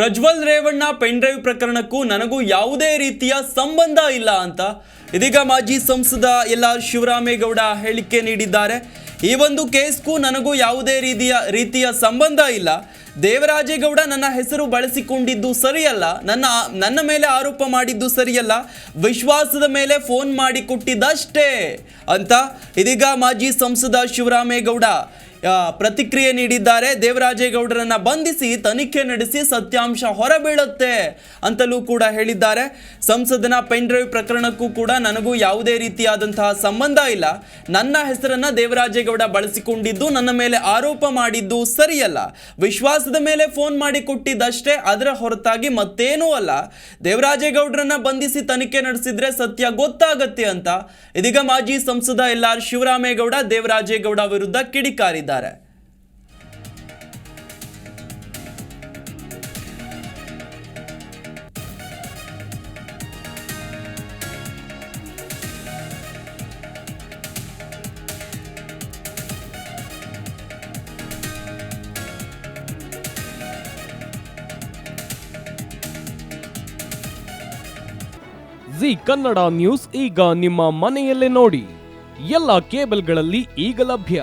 Prajwal Revanna pen drive ಪ್ರಕರಣಕ್ಕೂ ನನಗೂ ಯಾವುದೇ ರೀತಿಯ ಸಂಬಂಧ ಇಲ್ಲ ಅಂತ ಇದೀಗ ಮಾಜಿ ಸಂಸದ ಎಲ್ ಆರ್ ಶಿವರಾಮೇಗೌಡ ಹೇಳಿಕೆ ನೀಡಿದ್ದಾರೆ. ಈ ಒಂದು ಕೇಸ್ಗೂ ನನಗೂ ಯಾವುದೇ ರೀತಿಯ ರೀತಿಯ ಸಂಬಂಧ ಇಲ್ಲ. ದೇವರಾಜೇಗೌಡ ನನ್ನ ಹೆಸರು ಬಳಸಿಕೊಂಡಿದ್ದು ಸರಿಯಲ್ಲ, ನನ್ನ ನನ್ನ ಮೇಲೆ ಆರೋಪ ಮಾಡಿದ್ದು ಸರಿಯಲ್ಲ, ವಿಶ್ವಾಸದ ಮೇಲೆ ಫೋನ್ ಮಾಡಿ ಕೊಟ್ಟಿದ್ದಷ್ಟೇ ಅಂತ ಇದೀಗ ಮಾಜಿ ಸಂಸದ ಶಿವರಾಮೇಗೌಡ ಪ್ರತಿಕ್ರಿಯೆ ನೀಡಿದ್ದಾರೆ. ದೇವರಾಜೇಗೌಡರನ್ನು ಬಂಧಿಸಿ ತನಿಖೆ ನಡೆಸಿ ಸತ್ಯಾಂಶ ಹೊರಬೀಳುತ್ತೆ ಅಂತಲೂ ಕೂಡ ಹೇಳಿದ್ದಾರೆ. ಸಂಸದನ ಪೆನ್ ಡ್ರೈವ್ ಪ್ರಕರಣಕ್ಕೂ ಕೂಡ ನನಗೂ ಯಾವುದೇ ರೀತಿಯಾದಂತಹ ಸಂಬಂಧ ಇಲ್ಲ. ನನ್ನ ಹೆಸರನ್ನು ದೇವರಾಜೇಗೌಡ ಬಳಸಿಕೊಂಡಿದ್ದು, ನನ್ನ ಮೇಲೆ ಆರೋಪ ಮಾಡಿದ್ದು ಸರಿಯಲ್ಲ. ವಿಶ್ವಾಸದ ಮೇಲೆ ಫೋನ್ ಮಾಡಿ ಕೊಟ್ಟಿದ್ದಷ್ಟೇ, ಅದರ ಹೊರತಾಗಿ ಮತ್ತೇನೂ ಅಲ್ಲ. ದೇವರಾಜೇಗೌಡರನ್ನ ಬಂಧಿಸಿ ತನಿಖೆ ನಡೆಸಿದ್ರೆ ಸತ್ಯ ಗೊತ್ತಾಗತ್ತೆ ಅಂತ. ಇದೀಗ ಮಾಜಿ ಸಂಸದ ಎಲ್ ಆರ್ ಶಿವರಾಮೇಗೌಡ, ದೇವರಾಜೇಗೌಡ ವಿರುದ್ಧ ಕಿಡಿಕಾರಿದ್ದಾರೆ. ಜಿ ಕನ್ನಡ ನ್ಯೂಸ್ ಈಗ ನಿಮ್ಮ ಮನೆಯಲ್ಲೇ ನೋಡಿ. ಎಲ್ಲ ಕೇಬಲ್ಗಳಲ್ಲಿ ಈಗ ಲಭ್ಯ.